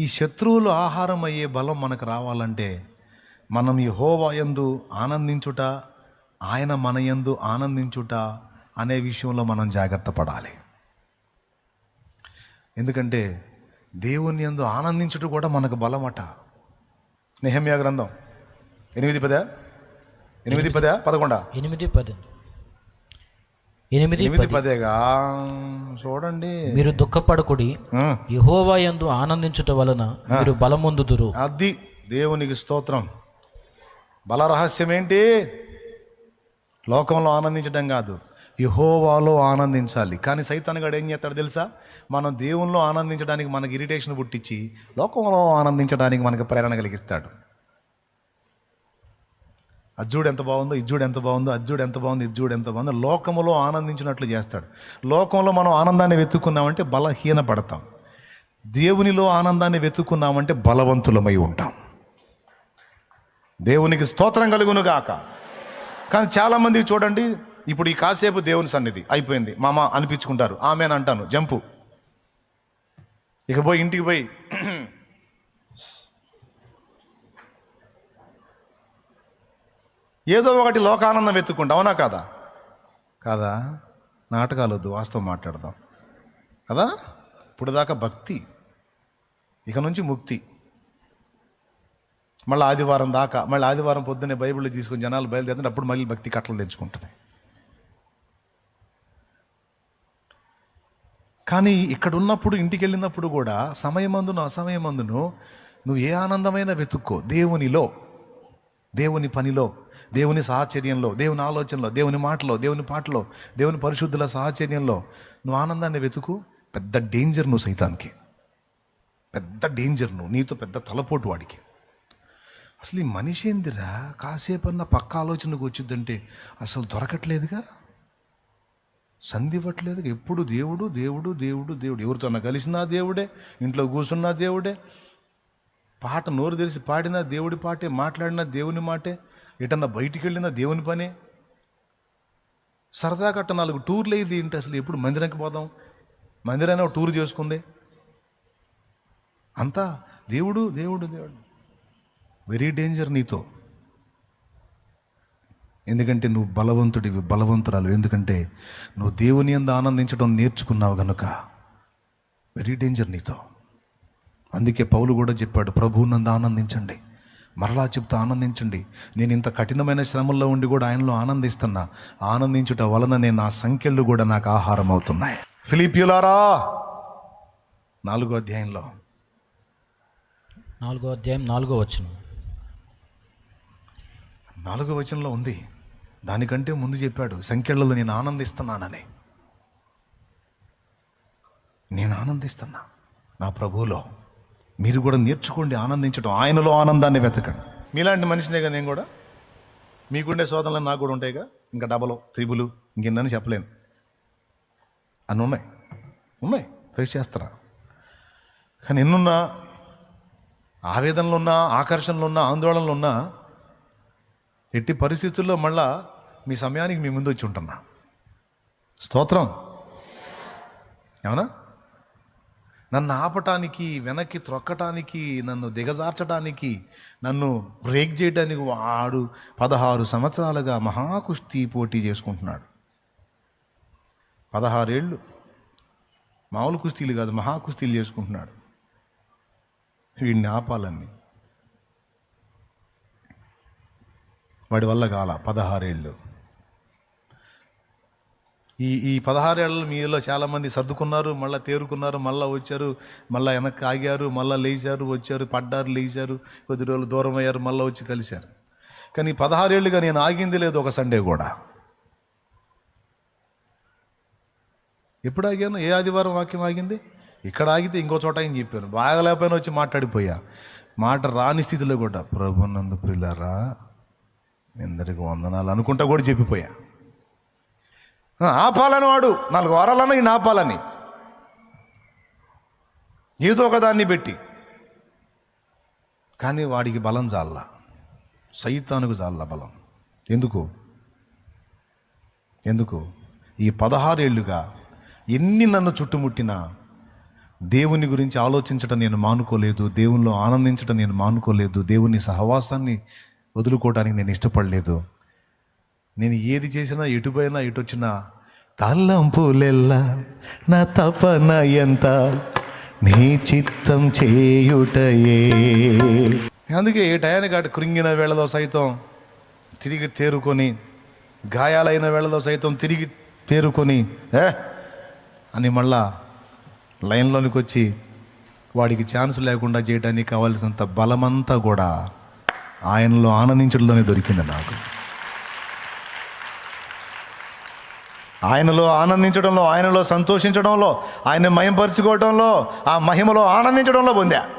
ఈ శత్రువులు ఆహారం అయ్యే బలం మనకు రావాలంటే మనం ఈ హోవాయందు ఆనందించుట ఆయన మన యందు ఆనందించుట అనే విషయంలో మనం జాగ్రత్త పడాలి. ఎందుకంటే దేవుని యందు ఆనందించుట కూడా మనకు బలమట. నెహమ్యా గ్రంథం ఎనిమిది పద? ఎనిమిది పద? పదకొండ? ఎనిమిది పది. ఎనిమిది ఎనిమిది పది. పదేగా? చూడండి. మీరు దుఃఖపడకుడి. యహోవా యందు ఆనందించుట వలన మీరు బలమొందుదురు. అది దేవునికి స్తోత్రం. బల రహస్యం ఏంటి లోకంలో ఆనందించడం కాదు. యహోవాలో ఆనందించాలి. కానీ సైతానుగాడు ఏం చేస్తాడు తెలుసా? మనం దేవుల్లో ఆనందించడానికి మనకి ఇరిటేషన్ పుట్టించి లోకంలో ఆనందించడానికి మనకి ప్రేరణ కలిగిస్తాడు. అజ్జుడు ఎంత బాగుందో ఇజ్జుడు ఎంత బాగుందో అజ్జుడు ఎంత బాగుందో ఇజ్జుడు ఎంత బాగుందో లోకములో ఆనందించినట్లు చేస్తాడు. లోకంలో మనం ఆనందాన్ని వెతుక్కున్నామంటే బలహీన పడతాం. దేవునిలో ఆనందాన్ని వెతుక్కున్నామంటే బలవంతులమై ఉంటాం. దేవునికి స్తోత్రం కలుగును గాక. కానీ చాలామంది చూడండి ఇప్పుడు ఈ కాసేపు దేవుని సన్నిధి అయిపోయింది. మామ అనిపించుకుంటారు. ఆమెను అంటాను జంపు. ఇక పోయి ఇంటికి పోయి ఏదో ఒకటి లోకానందం వెతుక్కుంటా అవునా కాదా? కాదా? నాటకాలు వద్దు వాస్తవం మాట్లాడదాం. కదా? ఇప్పుడు దాకా భక్తి ఇక నుంచి ముక్తి. మళ్ళీ ఆదివారం దాకా మళ్ళీ ఆదివారం పొద్దున్నే బైబిల్ తీసుకుని జనాలు బయలుదేరుతుంటే అప్పుడు మళ్ళీ భక్తి కట్టలు తెచ్చుకుంటుంది కానీ ఇక్కడ ఉన్నప్పుడు ఇంటికి వెళ్ళినప్పుడు కూడా సమయమందును అసమయమందును నువ్వు ఏ ఆనందమైనా వెతుక్కో దేవునిలో దేవుని పనిలో. దేవుని సాహచర్యంలో దేవుని ఆలోచనలో దేవుని మాటలో దేవుని పాటలో దేవుని పరిశుద్ధుల సాహచర్యంలో నువ్వు ఆనందాన్ని వెతుకు పెద్ద డేంజర్ నువ్వు సైతానికి. పెద్ద డేంజర్ నువ్వు నీతో పెద్ద తలపోటు వాడికి. అసలు ఈ మనిషి ఏందిరా? కాసేపన్నా పక్క ఆలోచనకు వచ్చిందంటే అసలు దొరకట్లేదుగా? సంధివ్వట్లేదు. ఎప్పుడు దేవుడు దేవుడు దేవుడు దేవుడు. ఎవరితోన్నా కలిసినా దేవుడే ఇంట్లో కూర్చున్నా దేవుడే. పాట నోరు తెరిచి పాడినా దేవుడి పాటే మాట్లాడినా దేవుని మాటే. ఎటన్నా బయటికి వెళ్ళినా దేవుని పనే? సరదా కట్ట నాలుగు టూర్లు అయింది ఏంటి అసలు? ఎప్పుడు మందిరానికి పోదాం? మందిరాన్ని ఒక టూర్ చేసుకుంది? అంతా దేవుడు దేవుడు దేవుడు. వెరీ డేంజర్ నీతో. ఎందుకంటే నువ్వు బలవంతుడివి బలవంతురాలు. ఎందుకంటే నువ్వు దేవుని అందు ఆనందించడం నేర్చుకున్నావు గనుక వెరీ డేంజర్ నీతో. అందుకే పౌలు కూడా చెప్పాడు ప్రభువునందు ఆనందించండి. మరలా చెప్తా ఆనందించండి. నేను ఇంత కఠినమైన శ్రమల్లో ఉండి కూడా ఆయనలో ఆనందిస్తున్నా. ఆనందించుట వలన నేను నా సంఖ్యలు కూడా నాకు ఆహారం అవుతున్నాయి ఫిలిపియులారా నాలుగో అధ్యాయంలో. నాలుగో అధ్యాయం నాలుగో వచనం. నాలుగో వచనంలో ఉంది. దానికంటే ముందు చెప్పాడు సంఖ్యలలో నేను ఆనందిస్తున్నానని. నేను ఆనందిస్తున్నా నా ప్రభువులో. మీరు కూడా నేర్చుకోండి ఆనందించడం ఆయనలో ఆనందాన్ని వెతకండి. మీలాంటి మనిషినే కదా నేను కూడా? మీకుండే శోధనలు నాకు కూడా ఉంటాయిగా? ఇంకా డబలు త్రిబులు ఇంకెన్నని చెప్పలేను. అన్నీ ఉన్నాయి. ఉన్నాయి. ఫేస్ చేస్తారా? కానీ ఎన్నున్నా ఆవేదనలు ఉన్నా ఆకర్షణలు ఉన్నా ఆందోళనలు ఉన్నా ఎట్టి పరిస్థితుల్లో మళ్ళా మీ సమయానికి మీ ముందు వచ్చి ఉంటున్నా. స్తోత్రం. ఏమన్నా? నన్ను ఆపటానికి వెనక్కి త్రొక్కటానికి నన్ను దిగజార్చడానికి నన్ను బ్రేక్ చేయడానికి వాడు పదహారు సంవత్సరాలుగా మహాకుస్తీ పోటీ చేసుకుంటున్నాడు. పదహారేళ్ళు మామూలు కుస్తీలు కాదు మహాకుస్తీలు చేసుకుంటున్నాడు. వీడిని ఆపాలని వాడి వల్ల కాల పదహారేళ్ళు. ఈ ఈ పదహారేళ్ళ మీలో చాలామంది సర్దుకున్నారు మళ్ళీ తేరుకున్నారు మళ్ళీ వచ్చారు మళ్ళీ వెనక్కి ఆగారు మళ్ళీ లేచారు వచ్చారు పడ్డారు లేచారు కొద్ది రోజులు దూరం అయ్యారు మళ్ళీ వచ్చి కలిశారు. కానీ ఈ పదహారేళ్ళుగా నేను ఆగింది లేదు ఒక సండే కూడా. ఎప్పుడు ఆగాను? ఏ ఆదివారం వాక్యం ఆగింది? ఇక్కడ ఆగితే ఇంకో చోట ఆయన చెప్పాను? బాగలేకపోయినా వచ్చి మాట్లాడిపోయా. మాట రాని స్థితిలో కూడా ప్రభునందు పిల్లరా ఇందరికి వందనాలు అనుకుంటా కూడా చెప్పిపోయా. ఆపాలని వాడు నాలుగు వారాలన్నా ఈయన ఆపాలని ఏదో ఒక దాన్ని పెట్టి. కానీ వాడికి బలం జాల్లా. సైతానికి చాల బలం. ఎందుకు? ఎందుకు? ఈ పదహారేళ్ళుగా ఎన్ని నన్ను చుట్టుముట్టినా దేవుని గురించి ఆలోచించడం నేను మానుకోలేదు దేవునిలో ఆనందించడం నేను మానుకోలేదు దేవుని సహవాసాన్ని వదులుకోవడానికి నేను ఇష్టపడలేదు. నేను ఏది చేసినా ఎటుపోయినా ఎటు వచ్చినా తల్లంపులెల్లా నా తపన ఎంత? నీ చిత్తం చేయుటయే. అందుకే ఏ టయానికి అటు కృంగిన వేళలో సైతం తిరిగి తేరుకొని గాయాలైన వేళలో సైతం తిరిగి తేరుకొని ఏ? అని మళ్ళా లైన్లోనికి వచ్చి వాడికి ఛాన్స్ లేకుండా చేయడానికి కావాల్సినంత బలమంతా కూడా ఆయనలో ఆనందించడంలోనే దొరికింది నాకు. ఆయనలో ఆనందించడంలో ఆయనలో సంతోషించడంలో ఆయన మయంపరుచుకోవడంలో ఆ మహిమలో ఆనందించడంలో పొందా.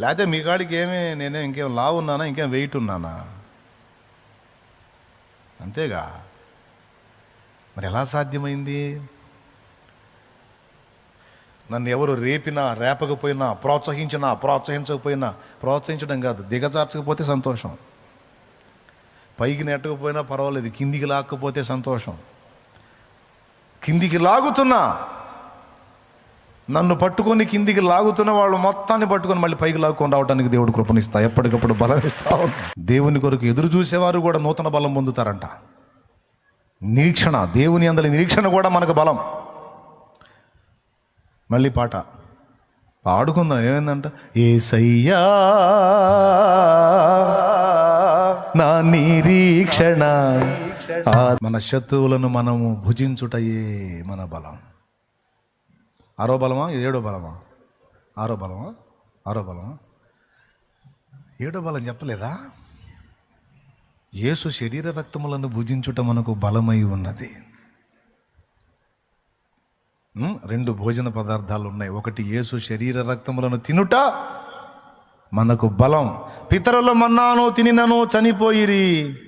లేకపోతే మీ కాడికి ఏమి నేనే ఇంకేం లావు ఉన్నానా ఇంకేం వెయిట్ ఉన్నానా? అంతేగా. మరి ఎలా సాధ్యమైంది? నన్ను ఎవరు రేపినా రేపకపోయినా ప్రోత్సహించినా ప్రోత్సహించకపోయినా ప్రోత్సహించడం కాదు దిగజార్చకపోతే సంతోషం. పైకి నెట్టకపోయినా పర్వాలేదు కిందికి లాక్కపోతే సంతోషం. కిందికి లాగుతున్నా. నన్ను పట్టుకొని కిందికి లాగుతున్న వాళ్ళు మొత్తాన్ని పట్టుకొని మళ్ళీ పైకి లాక్కొని రావడానికి దేవుడు కృపణిస్తా ఎప్పటికప్పుడు బలం ఇస్తా దేవుని కొరకు ఎదురు చూసేవారు కూడా నూతన బలం పొందుతారంట. నిరీక్షణ దేవుని అందరి నిరీక్షణ కూడా మనకు బలం. మళ్ళీ పాట. పాడుకుందాం. ఏమైందంట? ఏసయ్యా నా నిరీక్షణ మన శత్రువులను మనము భుజించుటయే మన బలం. ఆరో బలమా? ఏడో బలమా? ఆరో బలమా? ఆరో బలమా? ఏడో బలం చెప్పలేదా? యేసు శరీర రక్తములను భుజించుట మనకు బలమై ఉన్నది. రెండు భోజన పదార్థాలు ఉన్నాయి. ఒకటి యేసు శరీర రక్తములను తినుట మనకు బలం. పితరుల మన్నాను తినినను చనిపోయిరి.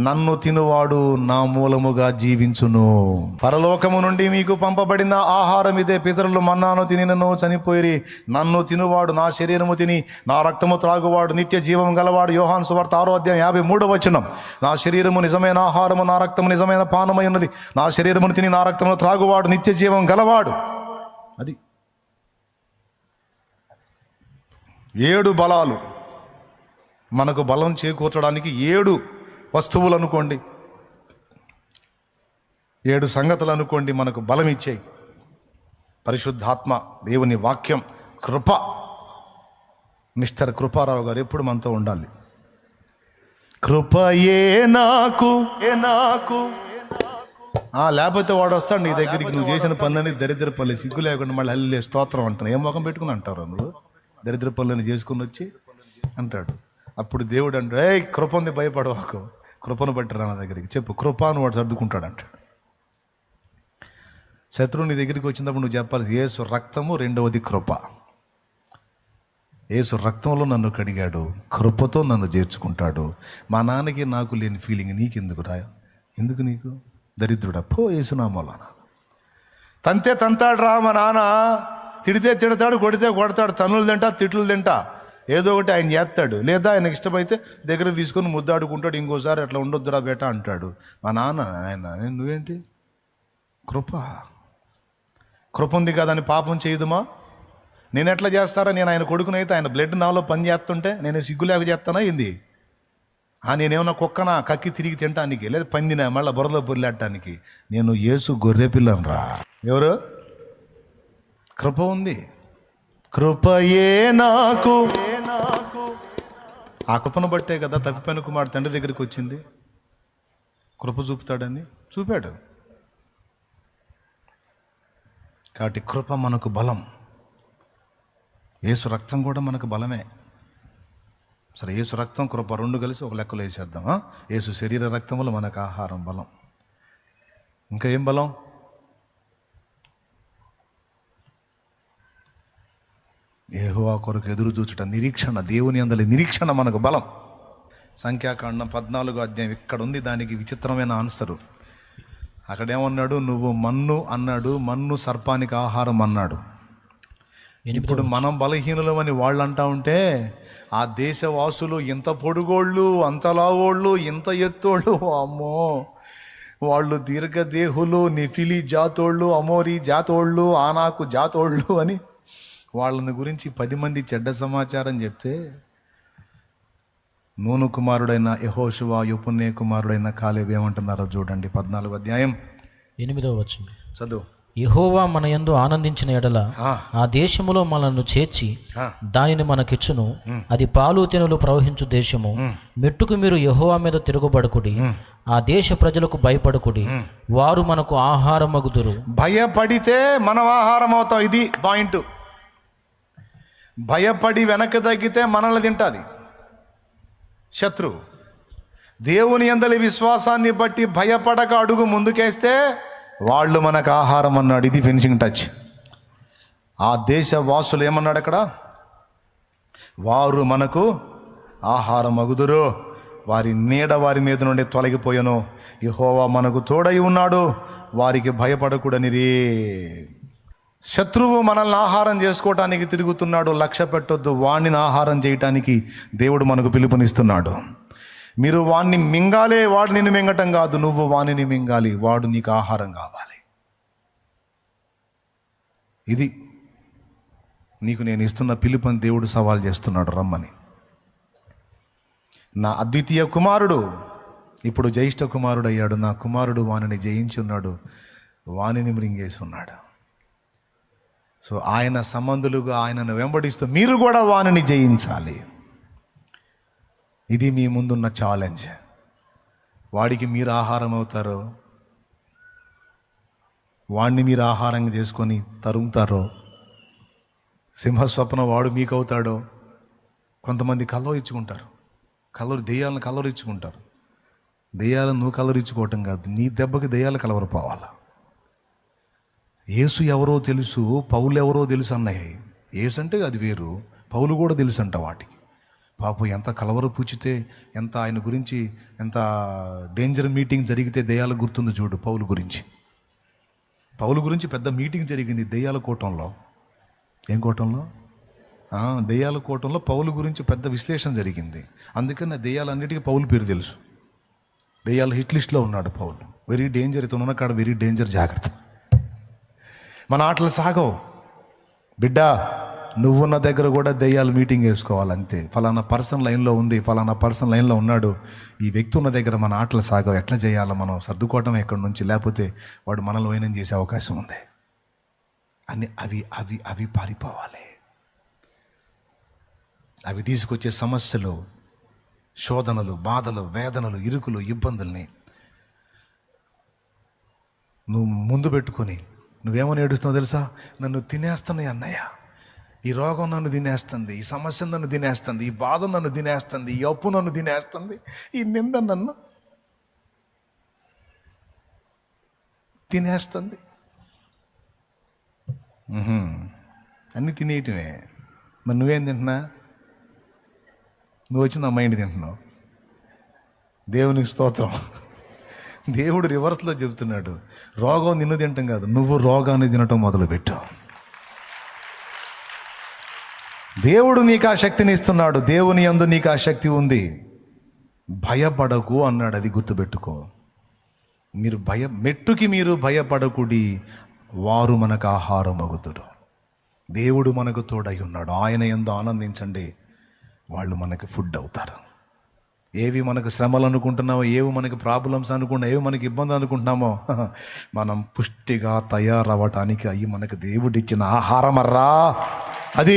నన్ను తినువాడు నా మూలముగా జీవించును. పరలోకము నుండి మీకు పంపబడిన ఆహారం ఇదే. పితరులు మన్నాను తినినను చనిపోయి నన్ను తినువాడు నా శరీరము తిని నా రక్తము త్రాగువాడు నిత్య జీవం గలవాడు. యోహాన్ సువార్త ఆరో అధ్యాయం యాభై మూడో వచనం. నా శరీరము నిజమైన ఆహారము నా రక్తము నిజమైన పానమై ఉన్నది. నా శరీరమును తిని నా రక్తమును త్రాగువాడు నిత్య జీవం గలవాడు. అది. ఏడు బలాలు. మనకు బలం చేకూర్చడానికి ఏడు వస్తువులు అనుకోండి. ఏడు సంగతులు అనుకోండి మనకు బలం ఇచ్చేయి పరిశుద్ధాత్మ దేవుని వాక్యం కృప. మిస్టర్ కృపారావు గారు ఎప్పుడు మనతో ఉండాలి. కృపయే నాకు ఏ నాకు. ఆ, లేకపోతే వాడు వస్తాడు నీ దగ్గరికి. నువ్వు చేసిన పనులని దరిద్ర పనులు. సిగ్గు లేకుండా మళ్ళీ హల్లి స్తోత్రం అంటాను ఏం ముఖం పెట్టుకుని అంటారు నువ్వు దరిద్ర పనులని చేసుకుని వచ్చి అంటాడు. అప్పుడు దేవుడు అంటాడు ఏ కృప ఉంది భయపడవాకు. కృపను బట్టి రా నా దగ్గరికి. చెప్పు కృప అని వాడు సర్దుకుంటాడంట. శత్రువు నీ దగ్గరికి వచ్చినప్పుడు నువ్వు చెప్పాలి ఏసు రక్తము రెండవది కృప. ఏసు రక్తంలో నన్ను కడిగాడు కృపతో నన్ను చేర్చుకుంటాడు. మా నాన్నకి నాకు లేని ఫీలింగ్ నీకెందుకు రా ఎందుకు నీకు? దరిద్రుడా పో ఏసునామోలానా తంతే తంతాడు రా మా నాన్న. తిడితే తిడతాడు కొడితే కొడతాడు తనులు తింటా తిట్లు తింటా. ఏదో ఒకటి ఆయన చేస్తాడు. లేదా ఆయనకి ఇష్టమైతే దగ్గర తీసుకొని ముద్దాడుకుంటాడు ఇంకోసారి అట్లా ఉండొద్దురా బేట అంటాడు. మా నాన్న ఆయన నువ్వేంటి? కృప. కృప ఉంది కదని పాపం చేయదుమా? నేను ఎట్లా చేస్తారా? నేను ఆయన కొడుకునైతే ఆయన బ్లడ్ నాలో పని చేస్తుంటే నేను సిగ్గులేక చేస్తానా ఏంది? ఆ నేనేమన్నా కుక్కనా? కక్కి తిరిగి తినటానికి లేదా పందిన మళ్ళీ బురదలో పొరిలాడటానికి. నేను ఏసు గొర్రె పిల్లను రా ఎవరు? కృప ఉంది. కృపయే నాకు ఆ కృపను బట్టే కదా తప్పిపోయిన కుమారుడు తండ్రి దగ్గరికి వచ్చింది. కృప చూపుతాడని చూపాడు. కాబట్టి కృప మనకు బలం. యేసు రక్తం కూడా మనకు బలమే. సరే యేసు రక్తం కృప రెండు కలిసి ఒక లెక్కలో వేసేద్దాం ఏసు యేసు శరీర రక్తంలో మనకు ఆహారం బలం. ఇంకా ఏం బలం? ఏహోవా కొరకు ఎదురు చూచుట నిరీక్షణ దేవుని అందలి నిరీక్షణ మనకు బలం. సంఖ్యాకాండం పద్నాలుగో అధ్యాయం ఇక్కడ ఉంది దానికి విచిత్రమైన ఆన్సరు. అక్కడేమన్నాడు? నువ్వు మన్ను అన్నాడు. మన్ను సర్పానికి ఆహారం అన్నాడు. ఇప్పుడు మనం బలహీనులమని వాళ్ళు అంటా ఉంటే ఆ దేశవాసులు ఇంత పొడుగోళ్ళు అంత లావోళ్ళు ఇంత ఎత్తోళ్ళు అమ్మో! వాళ్ళు దీర్ఘదేహులు నిఫిలి జాతోళ్ళు అమోరి జాతోళ్ళు ఆనాకు జాతోళ్ళు అని వాళ్ళని గురించి పది మంది చెడ్డ సమాచారం చెప్తే నూను కుమారుడైన యహోశువా యుపునే కుమారుడైన కాలేబ్ ఏమంటున్నారో చూడండి. పద్నాలుగు అధ్యాయం. ఎనిమిదవ వచనం. చదువు. యెహోవా మన యందు ఆనందించిన ఎడల ఆ, దేశములో మనల్ని చేర్చి. దానిని మనకిచ్చును. అది పాలు తెనులు ప్రవహించు దేశము. మెట్టుకు మీరు యెహోవా మీద తిరుగుబడుకుడి. ఆ దేశ ప్రజలకు భయపడుకుడి. వారు మనకు ఆహారమగుదురు. భయపడితే మనం ఆహారం అవుతాం ఇది పాయింట్. భయపడి వెనక్కి తగ్గితే మనల్ని తింటుంది. శత్రువు. దేవుని అందలి విశ్వాసాన్ని బట్టి భయపడక అడుగు ముందుకేస్తే వాళ్ళు మనకు ఆహారం అన్నాడు. ఇది ఫినిషింగ్ టచ్ ఆ దేశ వాసులు ఏమన్నాడు అక్కడ? వారు మనకు ఆహారం అగుదురు. వారి నీడ వారి మీద నుండి తొలగిపోయాను. యహోవా మనకు తోడై ఉన్నాడు. వారికి భయపడకూడనిది శత్రువు మనల్ని ఆహారం చేసుకోవటానికి తిరుగుతున్నాడు లక్ష్య పెట్టొద్దు వాణ్ణిని ఆహారం చేయటానికి దేవుడు మనకు పిలుపునిస్తున్నాడు. మీరు వాణ్ణి మింగాలే వాడు నిన్ను మింగటం కాదు నువ్వు వాణిని మింగాలి వాడు నీకు ఆహారం కావాలి. ఇది నీకు నేను ఇస్తున్న పిలుపుని దేవుడు సవాల్ చేస్తున్నాడు రమ్మని. నా అద్వితీయ కుమారుడు ఇప్పుడు జ్యేష్ఠ కుమారుడు అయ్యాడు నా కుమారుడు వానిని జయించి ఉన్నాడు వాణిని మృంగేసి ఉన్నాడు సో ఆయన సంబంధులుగా ఆయనను వెంబడిస్తూ మీరు కూడా వానిని జయించాలి. ఇది మీ ముందున్న ఛాలెంజ్ వాడికి మీరు ఆహారం అవుతారో వాణ్ణి మీరు ఆహారంగా చేసుకొని తరుముతారో సింహస్వప్నం వాడు మీకు అవుతాడో కొంతమంది కలవ ఇచ్చుకుంటారు కలరు దెయ్యాలను కలవరించుకుంటారు దెయ్యాలను నువ్వు కలవరించుకోవటం కాదు నీ దెబ్బకి దెయ్యాలు కలవరపోవాలా? యేసు ఎవరో తెలుసు పౌలు ఎవరో తెలుసు అన్నయ్య. ఏసు అంటే అది వేరు పౌలు కూడా తెలుసు అంట వాటికి. పాపం ఎంత కలవర పూచితే ఎంత ఆయన గురించి ఎంత డేంజర్ మీటింగ్ జరిగితే దెయ్యాల గుర్తుంది చూడు పౌలు గురించి. పౌలు గురించి పెద్ద మీటింగ్ జరిగింది దెయ్యాల కూటంలో. ఏం కూటంలో? దెయ్యాల కూటంలో పౌలు గురించి పెద్ద విశ్లేషణ జరిగింది. అందుకని ఆ దెయ్యాలన్నిటికీ పౌలు పేరు తెలుసు. దెయ్యాల హిట్ లిస్ట్లో ఉన్నాడు పౌలు. వెరీ డేంజర్ ఇతను ఉన్న కాడ వెరీ డేంజర్ జాగ్రత్త. మన ఆటలు సాగవు. బిడ్డ నువ్వున్న దగ్గర కూడా దెయ్యాలు మీటింగ్ వేసుకోవాలి అంతే. ఫలానా పర్సన్ లైన్లో ఉంది ఫలానా పర్సన్ లైన్లో ఉన్నాడు. ఈ వ్యక్తి ఉన్న దగ్గర మన ఆటలు సాగవు. ఎట్లా చేయాలో మనం? సర్దుకోవటం ఎక్కడి నుంచి? లేకపోతే వాడు మనలో వైనం చేసే అవకాశం ఉంది. అని అవి అవి అవి పారిపోవాలి. అవి తీసుకొచ్చే సమస్యలు శోధనలు బాధలు వేదనలు ఇరుకులు ఇబ్బందుల్ని నువ్వు ముందు పెట్టుకొని నువ్వేమని ఏడుస్తున్నావు తెలుసా? నన్ను తినేస్తున్నాయి అన్నయ్య. ఈ రోగం నన్ను తినేస్తుంది ఈ సమస్య నన్ను తినేస్తుంది ఈ బాధ నన్ను తినేస్తుంది ఈ అప్పు నన్ను తినేస్తుంది ఈ నింద నన్ను తినేస్తుంది. అన్నీ తినేయటమే. మరి నువ్వేం తింటున్నా? నువ్వు వచ్చి నా మైండ్ తింటున్నావు. దేవునికి స్తోత్రం. దేవుడు రివర్స్లో చెబుతున్నాడు రోగం నిన్ను తినటం కాదు నువ్వు రోగాన్ని తినటం మొదలుపెట్టు. దేవుడు నీకు ఆ శక్తిని ఇస్తున్నాడు దేవుని యందు నీకు ఆ శక్తి ఉంది. భయపడకు అన్నాడు అది గుర్తుపెట్టుకో. మీరు భయ మెట్టుకి మీరు భయపడకుడి వారు మనకు ఆహారం అగుతురు దేవుడు మనకు తోడై ఉన్నాడు ఆయన ఎందు ఆనందించండి వాళ్ళు మనకు ఫుడ్ అవుతారు. ఏవి మనకు శ్రమలు అనుకుంటున్నామో ఏవి మనకి ప్రాబ్లమ్స్ అనుకున్నా ఏవి మనకి ఇబ్బంది అనుకుంటున్నామో మనం పుష్టిగా తయారవ్వటానికి అవి మనకు దేవుడిచ్చిన ఆహారం అర్రా అది